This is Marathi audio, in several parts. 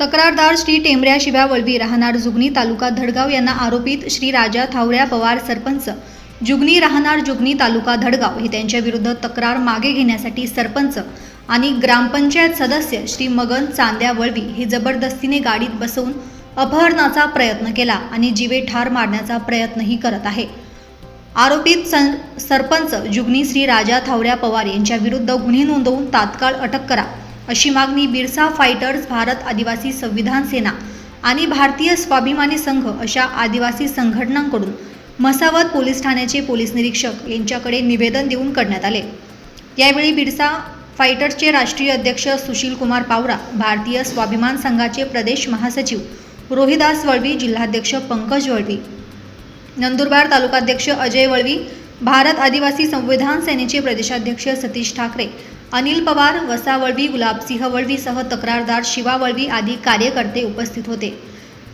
तक्रारदार श्री टेंबऱ्या शिव्या वळवी राहणार जुगनी तालुका धडगाव यांना आरोपित श्री राजा थावऱ्या पवार सरपंच. जुगनी राहणार जुगनी तालुका धडगाव हे त्यांच्या विरुद्ध तक्रार मागे घेण्यासाठी सरपंच आणि ग्रामपंचायत सदस्य श्री मगन चांद्या वळवी हे जबरदस्तीने गाडीत बसवून अपहरणाचा प्रयत्न केला आणि जीवे ठार मारण्याचा प्रयत्नही करत आहे. आरोपित सं सरपंच जुगनी श्री राजा थावऱ्या पवार यांच्या विरुद्ध गुन्हे नोंदवून तात्काळ अटक करा. अशी मागणी बिरसा फायटर्स भारत आदिवासी संविधान सेना आणि भारतीय स्वाभिमानी संघ अशा आदिवासी संघटनांकडून मसावत पोलीस ठाण्याचे पोलीस निरीक्षक यांच्याकडे निवेदन देऊन करण्यात आले. यावेळी बिरसा फायटर्सचे राष्ट्रीय अध्यक्ष सुशील कुमार पावरा भारतीय स्वाभिमान संघाचे प्रदेश महासचिव रोहिदास वळवी जिल्हाध्यक्ष पंकज वळवी नंदुरबार तालुकाध्यक्ष अजय वळवी भारत आदिवासी संविधान सेनेचे प्रदेशाध्यक्ष सतीश ठाकरे अनिल पवार वसा वळवी गुलाबसिंह वळवीसह तक्रारदार शिवा वळवी आदी कार्यकर्ते उपस्थित होते.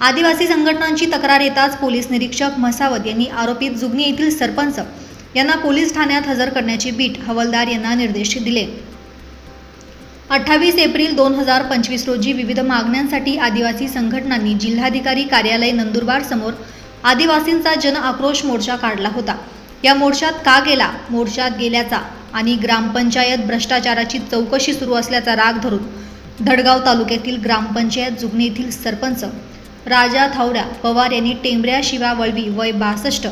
आदिवासी संघटनांची तक्रार येताच पोलीस निरीक्षक म्हसावत यांनी आरोपित जुगनी येथील सरपंच यांना पोलीस ठाण्यात हजर करण्याची बीट हवालदार यांना निर्देश दिले. अठ्ठावीस एप्रिल दोन हजार पंचवीस रोजी विविध मागण्यांसाठी आदिवासी संघटनांनी जिल्हाधिकारी कार्यालय नंदुरबार समोर आदिवासींचा जन आक्रोश मोर्चा काढला होता. या मोर्चात का गेला? मोर्चात गेल्याचा आणि ग्रामपंचायत भ्रष्टाचाराची चौकशी सुरू असल्याचा राग धरून धडगाव तालुक्यातील ग्रामपंचायत जुगनी येथील सरपंच राजा थावऱ्या पवार यांनी टेंबऱ्या शिवा वळवी वय बासष्ट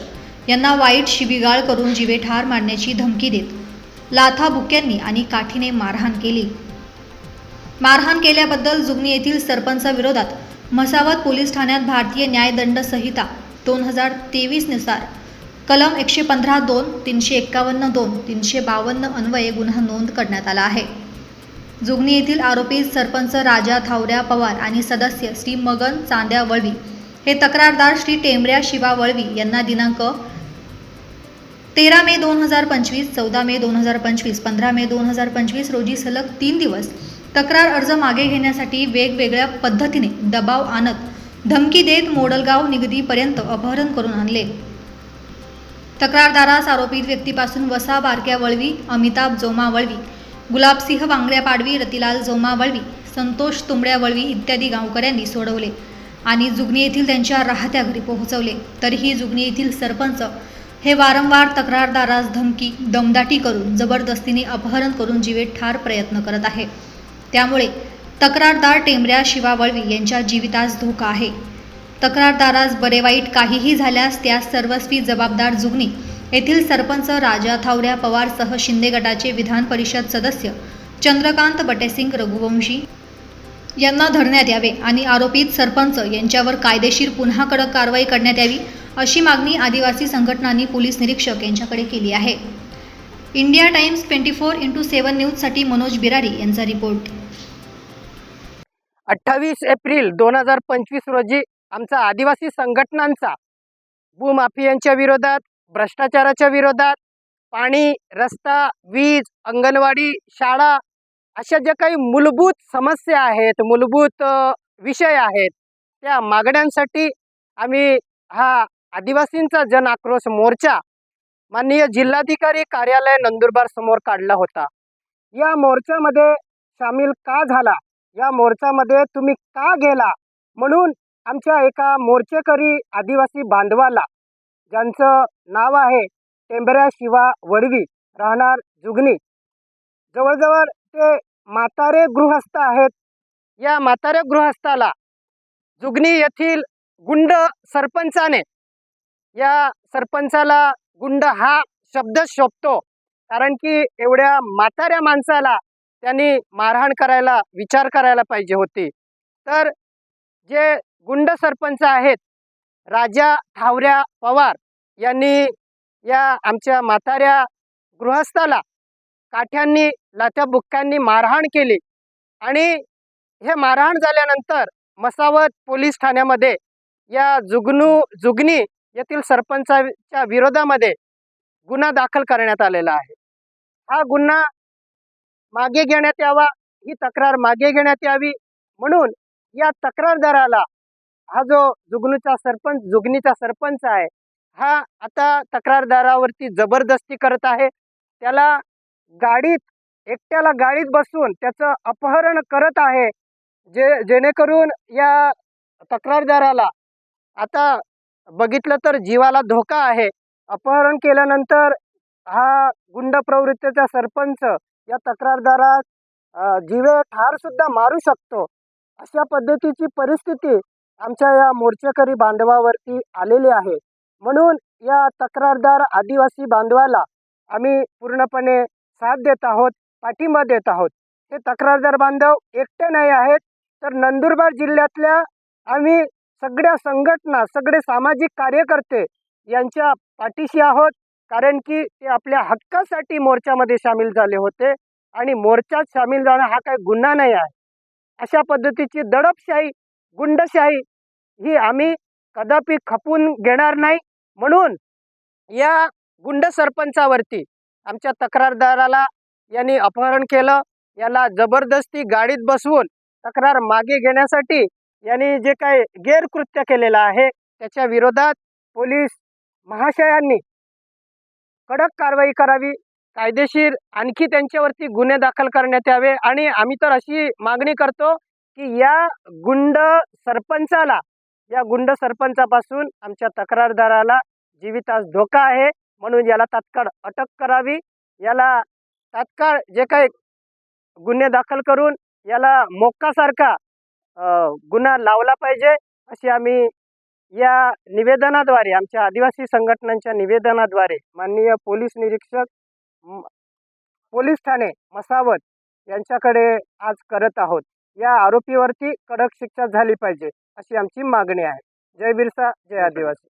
यांना वाईट शिबिगाळ करून जीवे ठार मारण्याची धमकी देत लाथा बुक्यांनी आणि काठीने मारहाण केली. मारहाण केल्याबद्दल जुगनी येथील सरपंचाविरोधात म्हसावत पोलीस ठाण्यात भारतीय न्यायदंड संहिता दोन हजार तेवीसनुसार कलम एकशे पंधरा दोन तीनशे एक्कावन्न दोन तीनशे बावन्न अन्वये गुन्हा नोंद करण्यात आला आहे. जुगनी येथील आरोपी सरपंच राजा थावऱ्या पवार आणि सदस्य श्री मगन चांद्या वळवी हे तक्रारदार श्री टेंबऱ्या शिवा वळवी यांना दिनांक तेरा मे दोन हजार पंचवीस चौदा मे दोन हजार पंचवीस पंधरा मे दोन हजार पंचवीस रोजी सलग तीन दिवस तक्रार अर्ज मागे घेण्यासाठी वेगवेगळ्या पद्धतीने दबाव आणत धमकी देत मोडलगाव निगदीपर्यंत अपहरण करून आणले. तक्रारदारास आरोपित व्यक्तीपासून वसा बारक्या वळवी अमिताभ जोमा वळवी गुलाबसिंह वांगड्या पाडवी रतिलाल जोमा वळवी संतोष तुंबड्या वळवी इत्यादी गावकऱ्यांनी सोडवले आणि जुगनी येथील त्यांच्या राहत्या घरी पोहोचवले. तरीही जुगनी येथील सरपंच हे वारंवार तक्रारदारास धमकी दमदाटी करून जबरदस्तीने अपहरण करून जीवे ठार प्रयत्न करत आहे. त्यामुळे तक्रारदार टेंबऱ्या शिवा वळवी यांच्या जीवितास धोका आहे. तक्रारदारास बरे वाईट काहीही झाल्यास त्यास सर्वस्वी जबाबदार जुगनी येथील सरपंच राजा थावऱ्या पवारसह शिंदे गटाचे विधान परिषद सदस्य चंद्रकांत बटेसिंग रघुवंशी यांना धरण्यात यावे आणि आरोपित सरपंच यांच्यावर कायदेशीर पुन्हा कडक कारवाई करण्यात यावी अशी मागणी आदिवासी संघटनांनी पोलीस निरीक्षक यांच्याकडे केली आहे. India Times twenty four into seven न्यूजसाठी मनोज बिरारी यांचा रिपोर्ट. अठ्ठावीस एप्रिल दोन हजार पंचवीस रोजी आमचा आदिवासी संघटनांचा भूमाफियांच्या विरोधात भ्रष्टाचाराच्या विरोधात पाणी रस्ता वीज अंगणवाडी शाळा अशा ज्या काही मूलभूत समस्या आहेत मूलभूत विषय आहेत त्या मागण्यांसाठी आम्ही हा आदिवासींचा जन आक्रोश मोर्चा माननीय जिल्हाधिकारी कार्यालय नंदुरबार समोर काढला होता. या मोर्चामध्ये सामील का झाला? या मोर्चामध्ये तुम्ही का गेला? म्हणून आमच्या एका मोर्चेकरी आदिवासी बांधवाला ज्यांचं नाव आहे टेंबऱ्या शिवा वडवी राहणार जुगनी. जवळजवळ ते म्हातारे गृहस्थ आहेत. या म्हातारे गृहस्थाला जुगनी येथील गुंड सरपंचाने या सरपंचाला गुंड हा शब्द शोभतो कारण की एवढ्या म्हाताऱ्या माणसाला त्यांनी मारहाण करायला विचार करायला पाहिजे होती. तर जे गुंड सरपंच आहेत. राजा ठावऱ्या पवार यांनी या आमच्या म्हाताऱ्या गृहस्थाला काठ्यांनी लाथ्या बुक्क्यांनी मारहाण केली आणि हे मारहाण झाल्यानंतर मसावत पोलीस ठाण्यामध्ये या जुगनू जुगनी येथील सरपंचाच्या विरोधामध्ये गुन्हा दाखल करण्यात आलेला आहे. हा गुन्हा मागे घेण्यात यावा ही तक्रार मागे घेण्यात यावी म्हणून या तक्रारदाराला हा जो जुगनूचा सरपंच जुगनीचा सरपंच आहे हा आता तक्रारदारावरती जबरदस्ती करत आहे. त्याला गाडीत एकट्याला गाडीत बसून त्याचं अपहरण करत आहे. जे जेणेकरून या तक्रारदाराला आता बघितलं तर जीवाला धोका आहे. अपहरण केल्यानंतर हा गुंड प्रवृत्तीचा सरपंच या तक्रारदारास जीवे ठार सुद्धा मारू शकतो. अशा पद्धतीची परिस्थिती आमच्या या मोर्चेकरी बांधवावरती आलेले आहे. म्हणून या तक्रारदार आदिवासी बांधवाला आम्ही पूर्णपणे साथ देत आहोत पाठिंबा देत आहोत. हे तक्रारदार बांधव एकटे नाही आहेत तर नंदुरबार जिल्ह्यातल्या आम्ही सगळ्या संघटना सगळे सामाजिक कार्यकर्ते यांच्या पाठीशी आहोत कारण की ते आपल्या हक्कासाठी मोर्चामध्ये सामील झाले होते आणि मोर्चात सामील जाणं हा काही गुन्हा नाही आहे. अशा पद्धतीची दडपशाही गुंडशाही ही आम्ही कदापि खपून घेणार नाही. म्हणून या गुंड सरपंचावरती आमच्या तक्रारदाराला यांनी अपहरण केलं. याला जबरदस्ती गाडीत बसवून तक्रार मागे घेण्यासाठी यांनी जे काही गैरकृत्य केलेलं आहे त्याच्या विरोधात पोलीस महाशयांनी कडक कारवाई करावी. कायदेशीर आणखी त्यांच्यावरती गुन्हे दाखल करण्यात यावे. आणि आम्ही तर अशी मागणी करतो की या गुंड सरपंचाला या गुंड सरपंचापासून आमच्या तक्रारदाराला जीवितास धोका आहे. म्हणून याला तात्काळ अटक करावी. याला तात्काळ जे काही गुन्हे दाखल करून याला मोक्कासारखा गुन्हा लावला पाहिजे अशी आम्ही या निवेदनाद्वारे आमच्या आदिवासी संघटनांच्या निवेदनाद्वारे माननीय पोलीस निरीक्षक पोलीस ठाणे मसावत यांच्याकडे आज करत आहोत. या आरोपीवरती कडक शिक्षा झाली पाहिजे. अशी आमची मागणी आहे. जय बिरसा जय आदिवासी.